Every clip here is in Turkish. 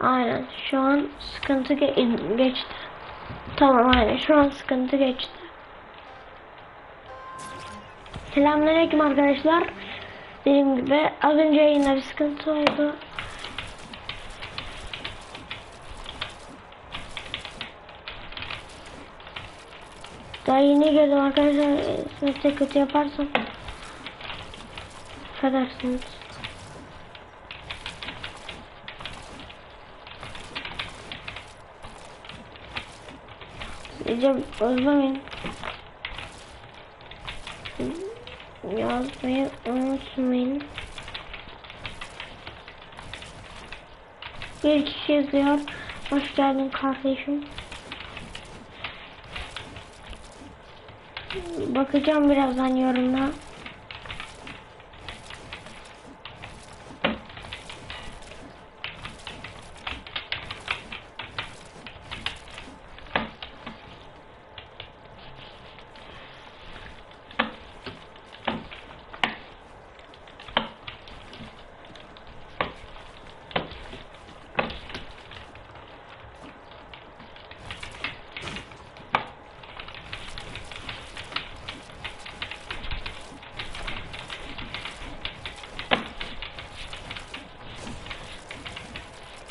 Aynen. Şu an sıkıntı ge- geçti. Tamam aynen. Şu an sıkıntı geçti. Selamünaleyküm arkadaşlar. Dediğim gibi az önce yine bir sıkıntı oldu. Daha yeni geldim arkadaşlar. Sınıfta kötü yaparsam. Affedersiniz. Sizce özlemeyin. Yazmayı unutmayın. Bir kişi yazıyor. Hoş geldin kardeşim. Bakacağım birazdan yorumlara.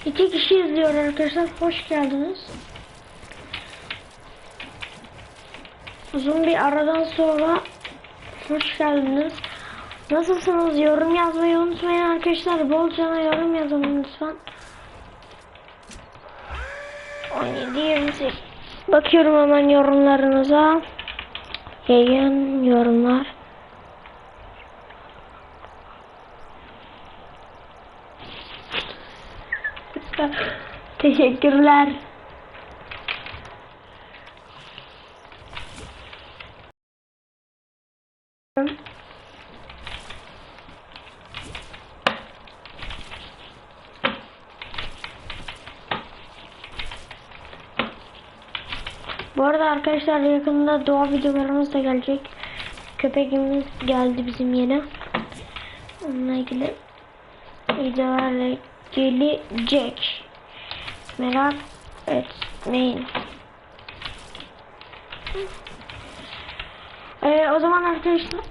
İki izliyor arkadaşlar. Hoş geldiniz. Uzun bir aradan sonra hoş geldiniz. Nasılsınız? Yorum yazmayı unutmayın arkadaşlar. Bolcana yorum yazın lütfen. 17 28 Bakıyorum hemen yorumlarınıza. Yayın yorumlar. Teşekkürler. Bu arada arkadaşlar yakında doğa videolarımız da gelecek. Köpeğimiz geldi bizim yeni. Onunla ilgili videolarla gelecek. Merak etmeyin. Ee, o zaman arkadaşlar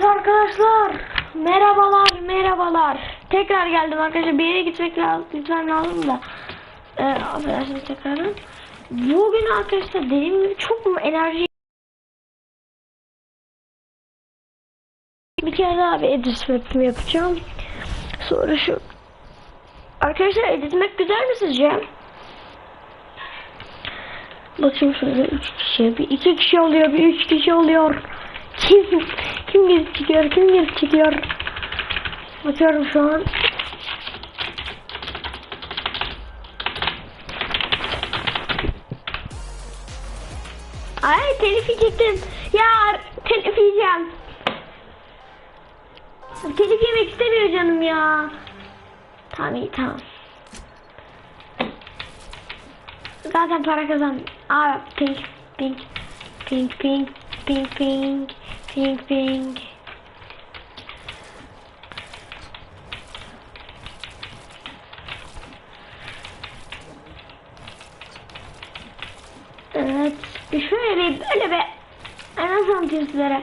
Evet arkadaşlar. Merhabalar, merhabalar. Tekrar geldim arkadaşlar. Bir yere gitmek lazım, gitmem lazım da. Ee, affedersiniz tekrardan. Bugün arkadaşlar dediğim gibi çok mu enerji bir kere daha bir edit map'imi yapacağım. Sonra şu Arkadaşlar edit map güzel mi sizce? Bakayım şöyle 3 kişi, bir 2 kişi oluyor, bir 3 kişi oluyor. Kim kim girip çıkıyor, kim girip çıkıyor? Bakıyorum şu an. Ay telif yiyecektim. Ya telif yiyeceğim. Telif yemek istemiyor canım ya. Tamam iyi tamam. Zaten para kazan. Aa pink pink pink pink pink pink pink pink. Evet. Şöyle böyle bir en azından sizlere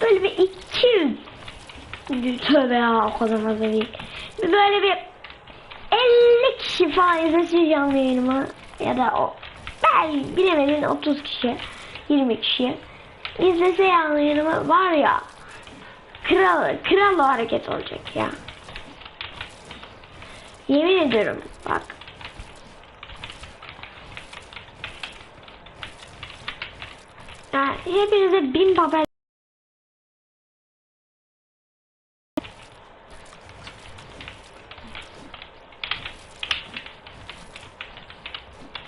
böyle bir 200 Tövbe ya o kadar fazla değil. Böyle bir 50 kişi falan izlesin canlı yayınımı ya da o belki bilemedin 30 kişi 20 kişi izlese canlı yayınımı var ya kral kral o hareket olacak ya. Yemin ediyorum bak. Ya hepinize bin papel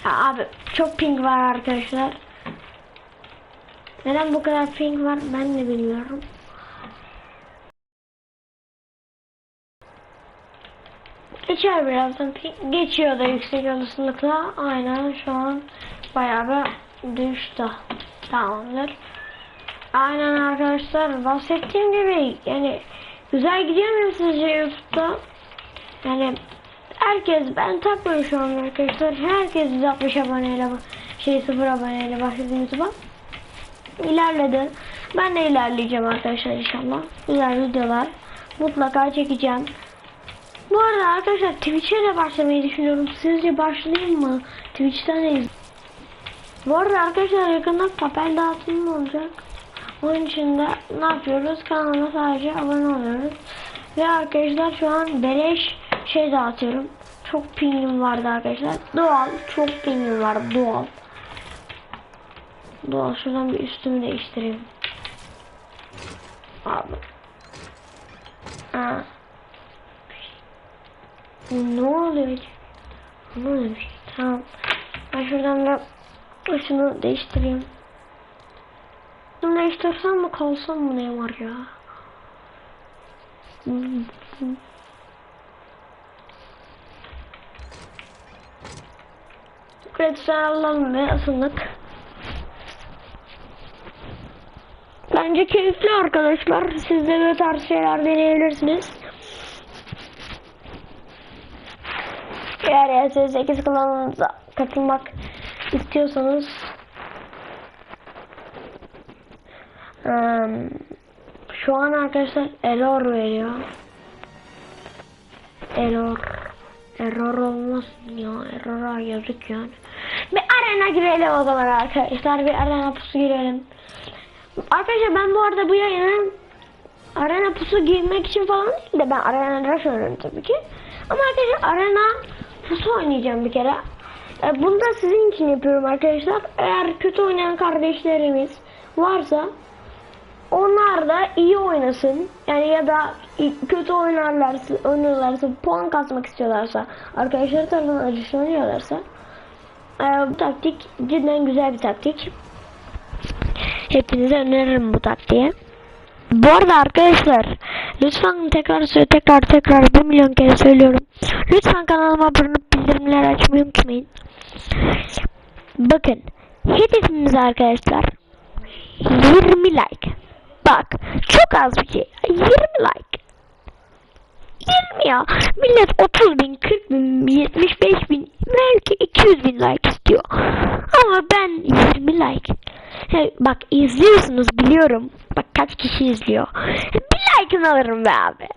abi çok ping var arkadaşlar. Neden bu kadar ping var ben de bilmiyorum. Geçer birazdan ping. Geçiyor da yüksek olasılıkla. Aynen şu an bayağı bir düştü. Tamamdır. Aynen arkadaşlar bahsettiğim gibi yani güzel gidiyor muyum sizce YouTube'da? Yani herkes ben takmıyorum şu an arkadaşlar. Herkes 160 aboneyle şey 0 aboneyle başladı YouTube'a. İlerledi. Ben de ilerleyeceğim arkadaşlar inşallah. Güzel videolar mutlaka çekeceğim. Bu arada arkadaşlar Twitch'e de başlamayı düşünüyorum. Sizce başlayayım mı? Twitch'ten de Bu arada arkadaşlar yakında papel dağıtımı olacak. Onun için de ne yapıyoruz? Kanalıma sadece abone oluyoruz. Ve arkadaşlar şu an beleş şey dağıtıyorum. Çok pingim vardı arkadaşlar. Doğal. Çok pingim var. Doğal. Doğal. Şuradan bir üstümü değiştireyim. Abi. Aa. Ne oluyor? Ne oluyor? Tamam. Ben şuradan da şunu değiştireyim. Bunu değiştirsem mi kalsam mı ne var ya? Kredisel alalım ve ısındık. Bence keyifli arkadaşlar. Siz de böyle tarz şeyler deneyebilirsiniz. Eğer ES8 kanalımıza katılmak istiyorsanız şu an arkadaşlar error veriyor. Error. Error olmasın ya. Error yazık yani. Bir arena girelim o zaman arkadaşlar. Bir arena pusu girelim. Arkadaşlar ben bu arada bu yayını arena pusu girmek için falan değil de ben arena rush oynuyorum tabii ki. Ama arkadaşlar arena pusu oynayacağım bir kere. E, bunu da sizin için yapıyorum arkadaşlar. Eğer kötü oynayan kardeşlerimiz varsa onlar da iyi oynasın. Yani ya da kötü oynarlarsa, oynuyorlarsa, puan kasmak istiyorlarsa, arkadaşları tarafından acışlanıyorlarsa e, bu taktik cidden güzel bir taktik. Hepinize öneririm bu taktiği. Bu arada arkadaşlar lütfen tekrar tekrar tekrar bir milyon kere söylüyorum. Lütfen kanalıma abone olup bildirimleri açmayı unutmayın. Bakın hedefimiz arkadaşlar 20 like. Bak çok az bir şey. 20 like. 20 ya. Millet 30 bin, 40 bin, 75 bin, belki 200 bin like istiyor. Ama ben 20 like. He, bak izliyorsunuz biliyorum. Bak kaç kişi izliyor. Bir like'ını alırım be abi.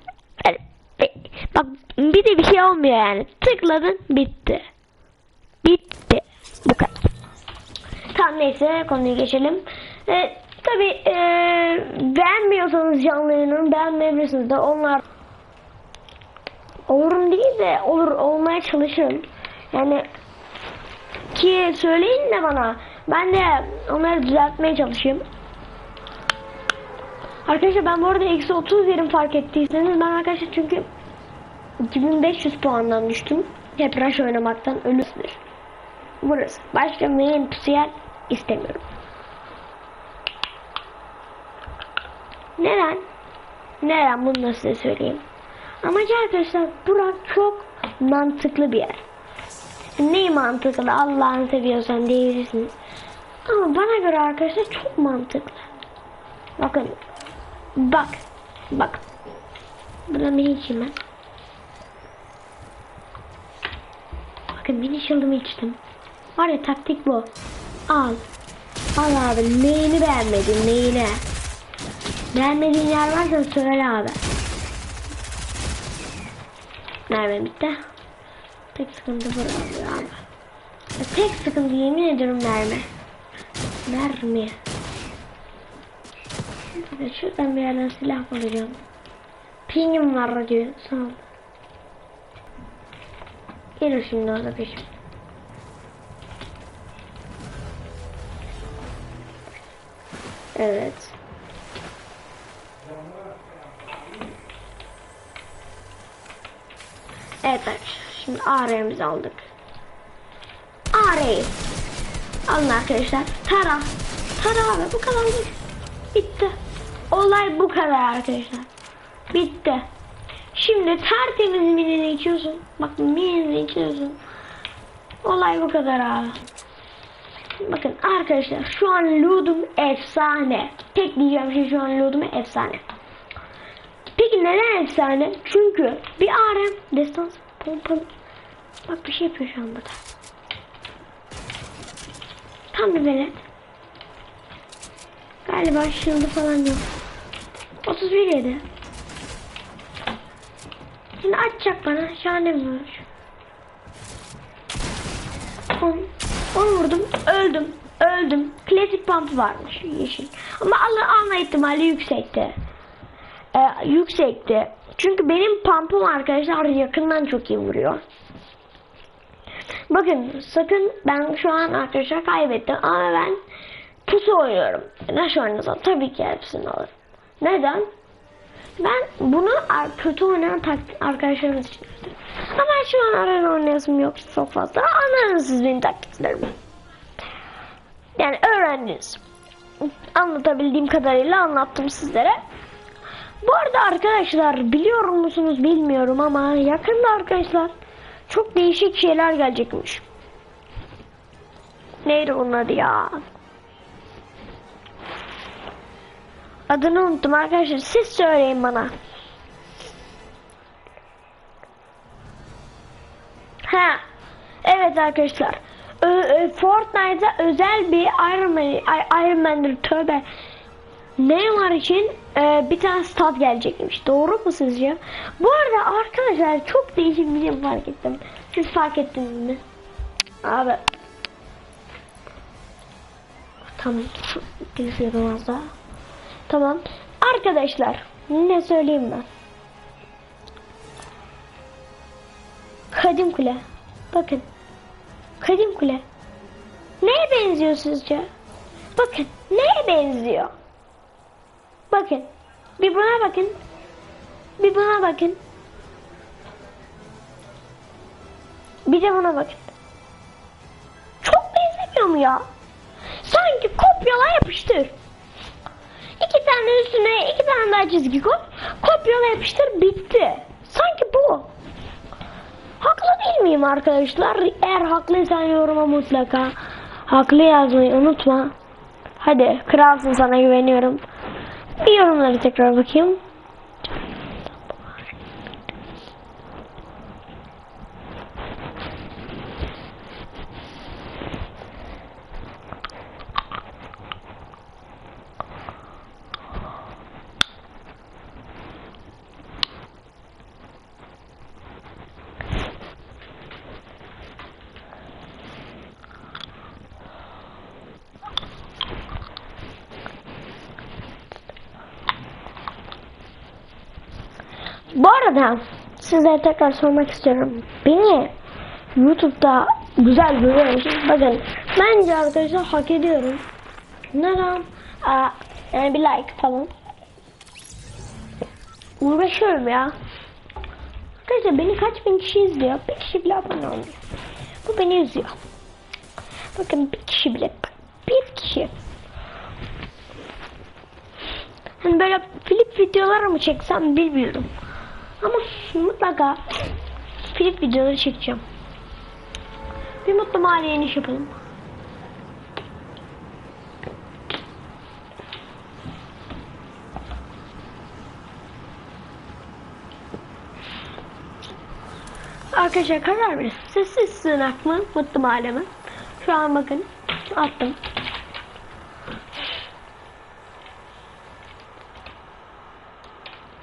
Bak bir de bir şey olmuyor yani. Tıkladın bitti. Bitti. Bu kadar. Tamam neyse konuyu geçelim. Ee, Tabi e, beğenmiyorsanız canlı yayını beğenmeyebilirsiniz de onlar olurum değil de olur olmaya çalışırım. Yani ki söyleyin de bana ben de onları düzeltmeye çalışayım. Arkadaşlar ben bu arada eksi 30 yerim fark ettiyseniz ben arkadaşlar çünkü 2500 puandan düştüm. Hep rush oynamaktan ölüsünüz. Burası. Başka main pusiyer istemiyorum. Neden? Neden bunu da size söyleyeyim. Amacı arkadaşlar Burak çok mantıklı bir yer. neyi mantıklı Allah'ını seviyorsan diyebilirsiniz. Ama bana göre arkadaşlar çok mantıklı. Bakın. Bak. Bak. Buradan beni içeyim ben. Bakın mini şılımı içtim. Var ya taktik bu. Al. Al abi neyini beğenmedin neyini? Beğenmediğin yer varsa söyle abi. Mermi bitti. Tek sıkıntı burada abi. Tek sıkıntı yemin ediyorum mermi. Mermi. Ya Şuradan bir yerden silah bulacağım. Pingim var diyor. Sağ ol. Gelir şimdi orada peşim. Evet. Evet arkadaşlar. Şimdi AR'mizi aldık. AR'yi. Alın arkadaşlar. Tara. Tara abi bu kadar. Bitti. Olay bu kadar arkadaşlar. Bitti. Şimdi tertemiz minini içiyorsun. Bak minini içiyorsun. Olay bu kadar abi. Bakın arkadaşlar şu an loot'um efsane. Tek diyeceğim şey şu an loot'um efsane. Peki neden efsane? Çünkü bir RM destans pompalı. Bak bir şey yapıyor şu an burada. Tam bir velet. Galiba shield'ı falan yok. 31 yedi. Şimdi açacak bana. Şahane mi var? 10. 10 vurdum. Öldüm. Öldüm. Klasik pump varmış. Yeşil. Ama Allah alma ihtimali yüksekti. Ee, yüksekti. Çünkü benim pump'um arkadaşlar yakından çok iyi vuruyor. Bakın sakın ben şu an arkadaşlar kaybettim ama ben pusu oynuyorum. Nasıl oynasam tabii ki hepsini alırım. Neden? Ben bunu kötü oynayan arkadaşlarımız için yaptım. Ama şu an arena oynayasım yok çok fazla. Anladınız siz benim taktiklerimi. Yani öğrendiniz. Anlatabildiğim kadarıyla anlattım sizlere. Bu arada arkadaşlar biliyor musunuz bilmiyorum ama yakında arkadaşlar çok değişik şeyler gelecekmiş. Neydi bunun adı ya? Adını unuttum arkadaşlar. Siz söyleyin bana. Ha. Evet arkadaşlar. Ö- Fortnite'a özel bir Iron Man, Iron Man'dir tövbe. Neymar için e, bir tane stat gelecekmiş. Doğru mu sizce? Bu arada arkadaşlar çok değişik bir şey fark ettim. Siz fark ettiniz mi? Abi. Tamam. Yapamaz daha. Tamam. Arkadaşlar ne söyleyeyim ben? Kadim Kule. Bakın. Kadim Kule. Neye benziyor sizce? Bakın. Neye benziyor? Bakın. Bir buna bakın. Bir buna bakın. Bir de buna bakın. Çok benzemiyor mu ya? Sanki kopyala yapıştır. İki tane üstüne iki tane daha çizgi koy. Kopyala yapıştır bitti. Sanki bu. Haklı değil miyim arkadaşlar? Eğer haklıysan yoruma mutlaka haklı yazmayı unutma. Hadi kralsın sana güveniyorum. Bir yorumları tekrar bakayım. Arada sizlere tekrar sormak istiyorum. Beni YouTube'da güzel görüyor? Bakın bence arkadaşlar hak ediyorum. Neden? Aa, yani bir like falan. Uğraşıyorum ya. Arkadaşlar beni kaç bin kişi izliyor? Bir kişi bile abone olmuyor. Bu beni üzüyor. Bakın bir kişi bile. Bir kişi. Hani böyle flip videoları mı çeksem bilmiyorum. Ama mutlaka flip videoları çekeceğim. Bir mutlu mahalleye iniş yapalım. Arkadaşlar karar verin. Sessiz sığınak mı? Mutlu mahalle mi? Şu an bakın. Attım.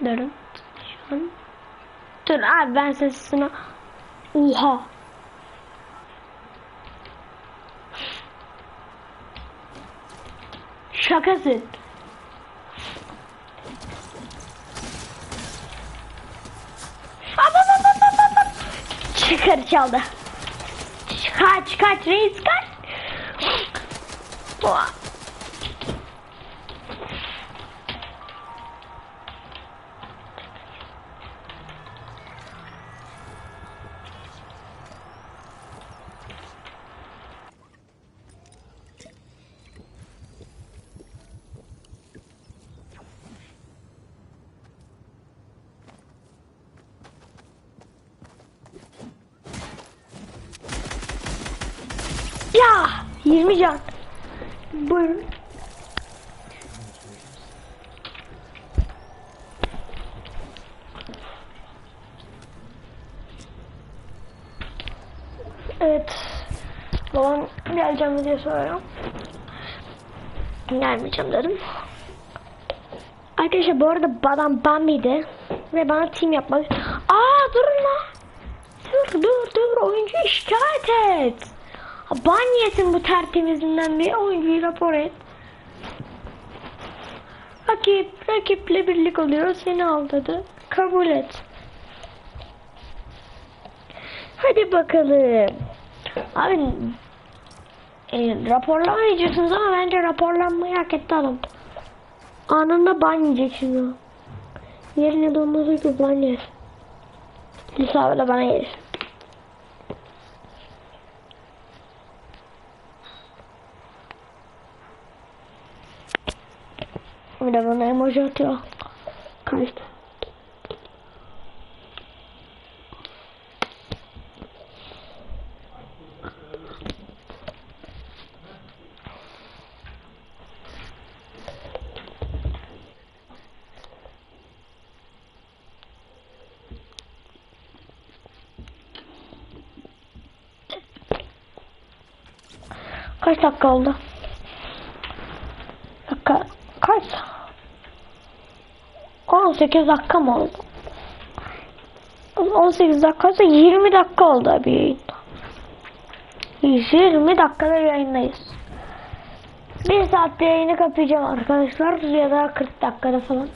Durun. Abi ben sığınak. Oha. Şakasın. Çıkar çaldı. Kaç kaç reis kaç. Ya 20 can. Buyurun. Evet. Babam geleceğim diye soruyorum. Gelmeyeceğim dedim. Arkadaşlar bu arada adam Bambi'di. Ve bana team yapmak... Aa durun lan. Dur dur dur oyuncu şikayet et. Ban yesin bu tertemizinden bir oyuncuyu rapor et. Rakip, rakiple birlik oluyor seni aldadı. Kabul et. Hadi bakalım. Abi e, raporlamayacaksınız ama bence raporlanmayı hak etti adam. Anında ban yiyeceksiniz o. Yerine donması gibi ban yer. Lisa da bana gelir. Bir de bana emoji atıyor. Kaçtı. Kaç dakika oldu? Dakika kaç? 18 dakika mı oldu? 18 dakika 20 dakika oldu bir yayın. 20 dakikada yayındayız. Bir saatte yayını kapayacağım arkadaşlar ya da 40 dakikada falan.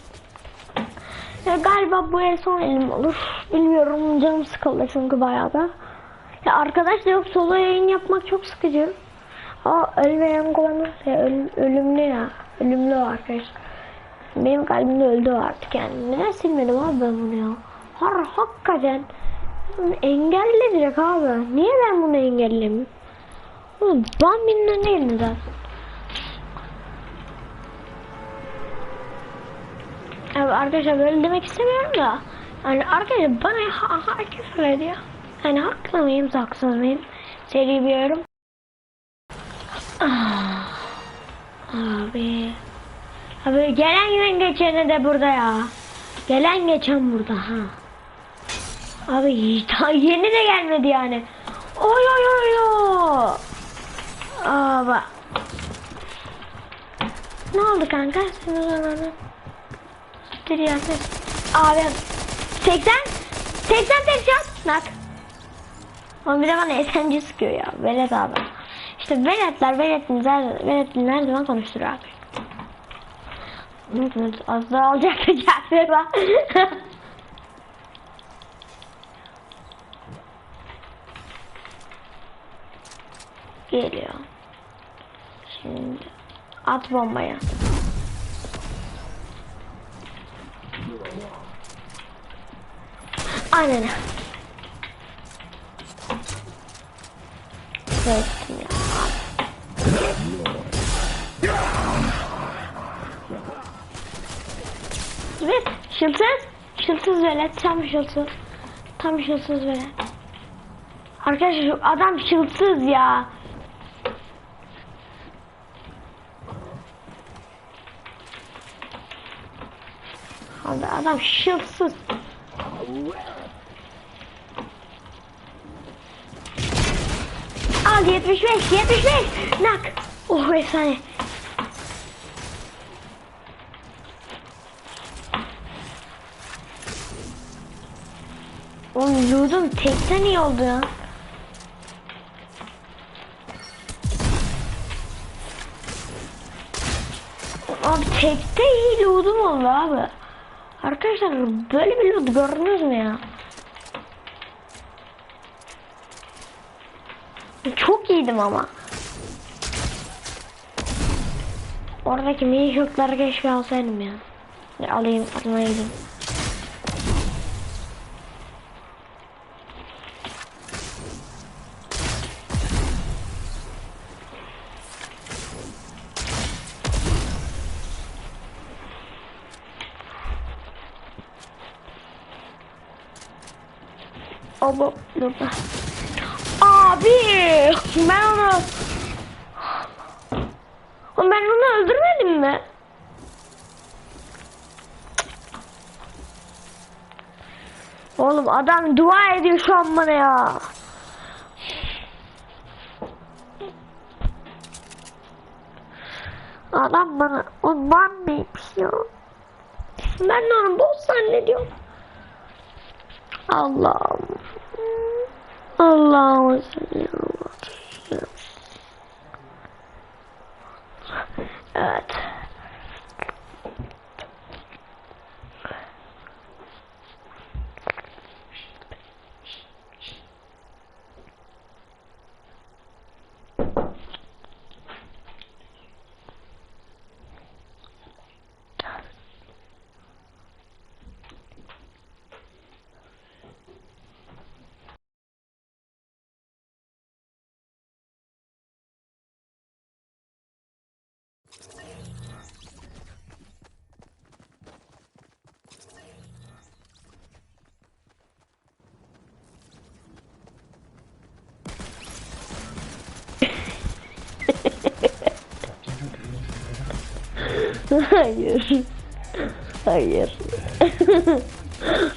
Ya galiba bu el son elim olur. Bilmiyorum canım sıkıldı çünkü bayağı da. Ya arkadaş da yok solo yayın yapmak çok sıkıcı. Aa ölmeyen olamaz ya öl, ölümlü ya. Ölümlü arkadaşlar. Benim kalbimde öldü artık yani. Neden silmedim abi ben bunu ya? Har hakikaten engelle direkt abi. Niye ben bunu engellemiyorum? Oğlum Bambi'nin önüne gelin zaten. Evet arkadaşlar böyle demek istemiyorum da. Yani arkadaşlar bana ha herkes söyledi ya. Yani haklı mıyım haksız mıyım? Seri. Ah, Abi. Abi gelen geçeni de burada ya. Gelen geçen burada ha. Abi daha yeni de gelmedi yani. Oy oy oy oy. Ne oldu kanka? Sen o zaman Siktir ya sen. Abi 80 80 tek shot. Nak. Ama bir de bana esenci sıkıyor ya. Velet abi. İşte veletler veletler her zaman konuşturuyor abi. Unutun az daha alacaktı Cafer'a. Geliyor. Şimdi at bombaya. Aynen. Kestim ya. Evet, şılsız. Şılsız velet, tam şılsız. Tam şılsız velet. Arkadaşlar adam şılsız ya. Abi adam şılsız. Al 75 75 nak. Oh efsane. Oğlum yudum tekten iyi oldu ya. Abi tekte iyi loot'um oldu abi. Arkadaşlar böyle bir loot gördünüz mü ya? Çok iyiydim ama. Oradaki mini şokları keşke alsaydım ya. ya alayım, almayaydım. Abi. Abi, ben onu... Ben onu öldürmedim mi? Oğlum adam dua ediyor şu an bana ya. Adam bana ondan mıymış ya? Ben onu boss zannediyorum. Allah'ım. Allah'ım. Evet. Hayır. Hayır.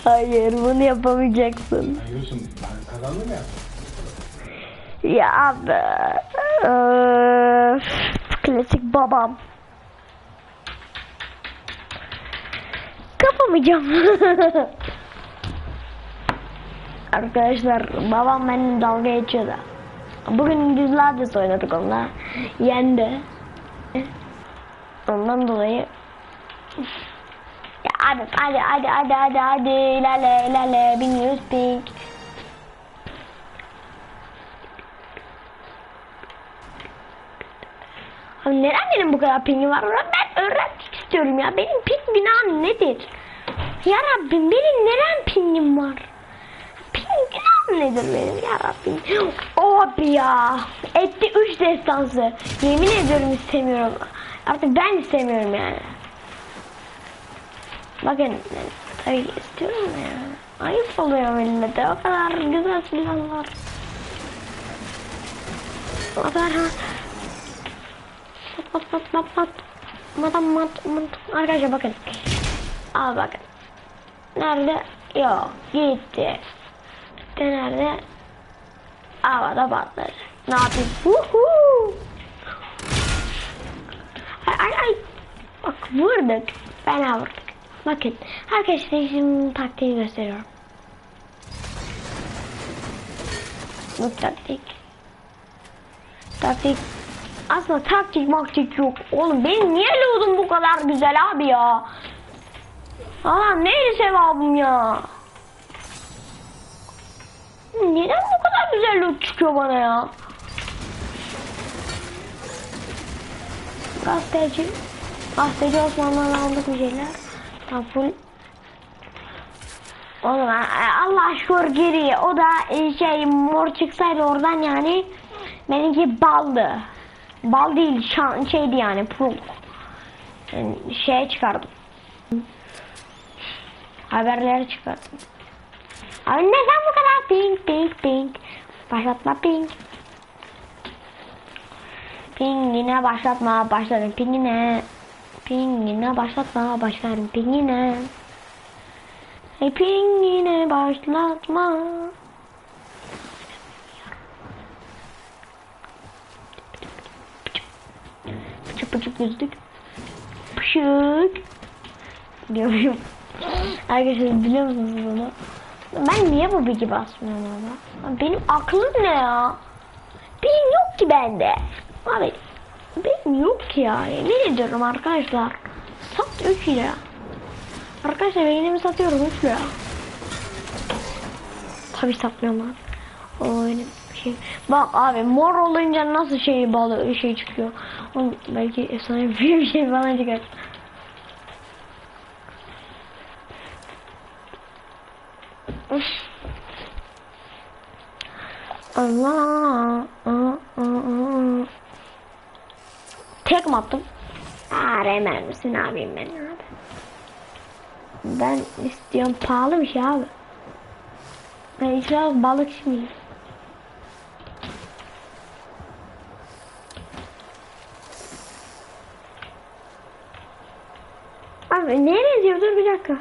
Hayır bunu yapamayacaksın. Hayıyorsun ben kazandım ya. Ya abi. Öf, klasik babam. Kapamayacağım. Arkadaşlar babam benim dalga geçiyor da. Bugün düzlerce oynadık onunla. Yendi. Ondan dolayı ya hadi hadi hadi hadi hadi hadi ilerle ilerle 1100 ping. Abi neden benim bu kadar pingim var? Ben öğrenmek istiyorum ya. Benim ping günahım nedir? Ya Rabbim benim neden pingim var? Ping günahım nedir benim ya Rabbim? Abi ya. Etti 3 destansı. Yemin ediyorum istemiyorum. Artık ben istemiyorum yani. Bakın tabii istiyorum ya. Ayıp oluyor millete. O kadar güzel silahlar. O ha. Pat pat pat pat pat. Madam mat mat. Arkadaşlar bakın. Al bakın. Nerede? Yok. Gitti. Gitti nerede? Havada patladı. Ne yapayım? Woohoo! Ay ay ay. Bak vurduk. Fena vurduk. Bakın. Arkadaşlar şimdi taktiği gösteriyorum. Bu taktik. Taktik. Aslında taktik maktik yok. Oğlum benim niye loadum bu kadar güzel abi ya? Allah'ım neydi sevabım ya? Neden bu kadar güzel loot çıkıyor bana ya? Gazeteci. Gazeteci Osmanlı'dan aldık bir şeyler. Tam full. Oğlum Allah şükür geri. O da e, şey mor çıksaydı oradan yani. Benimki baldı. Bal değil şan, şeydi yani pul. Yani şeye çıkardım. Haberleri çıkardım. Abi neden bu kadar pink pink pink? Başlatma ping. Pingine başlatma başlarım pingine. Pingine başlatma başlarım pingine. Hey pingine başlatma. Pıçık pıçık yüzdük. Pışık. Diyorum. Arkadaşlar biliyor musunuz bunu? Ben niye bu bilgi basmıyorum ama? Benim aklım ne ya? Benim yok ki bende. Abi benim yok ki ya. Yemin ediyorum arkadaşlar. Sat 3 lira. Arkadaşlar beynimi satıyorum 3 lira. Tabii satmıyorum lan. O benim şey. Bak abi mor olunca nasıl şey balı şey çıkıyor. Oğlum, belki efsane bir şey falan çıkar. Attım? Aa misin abim ben abi. Ben istiyorum pahalı bir şey abi. Ben israf balıkçı mıyım? Abi nereye diyor? Dur bir dakika.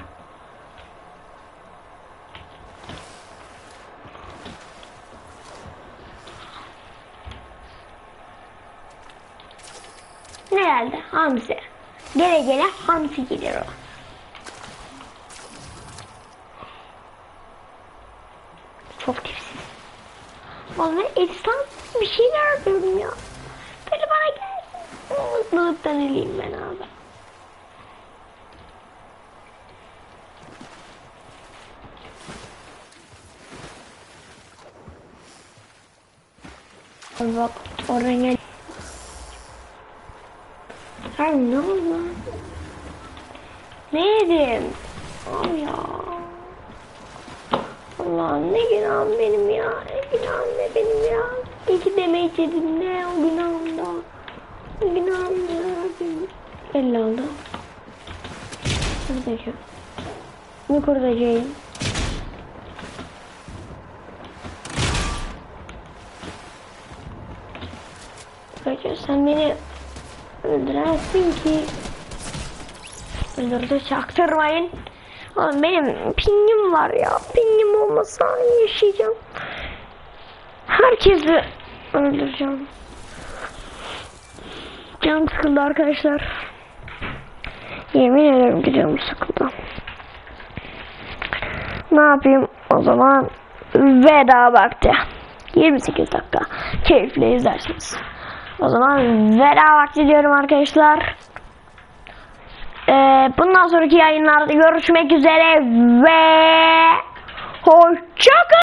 Geldi? Hamsi. Gele gele hamsi gelir o. Çok tipsiz. Vallahi efsane bir şeyler diyorum ya. Böyle bana gelsin. Mutluluktan öleyim ben. Abi bak oraya Abi ne oldu? Ne yedim? Abi ya. Allah'ım ne günahım benim ya. Ne günahım ne benim ya. İki demeyi yedim ne o günahım da. Ne günahım da Rabbim. Elli oldu. Buradaki. Yukarıdacıyım. Peki sen beni öldüremezsin ki. Öldürdü çaktırmayın. Oğlum benim pingim var ya. Pingim olmasa yaşayacağım. Herkesi öldüreceğim. Canım sıkıldı arkadaşlar. Yemin ederim ki canım sıkıldı. Ne yapayım o zaman veda vakti. 28 dakika. Keyifle izlersiniz. O zaman veda vakti diyorum arkadaşlar. Ee, bundan sonraki yayınlarda görüşmek üzere ve hoşçakalın.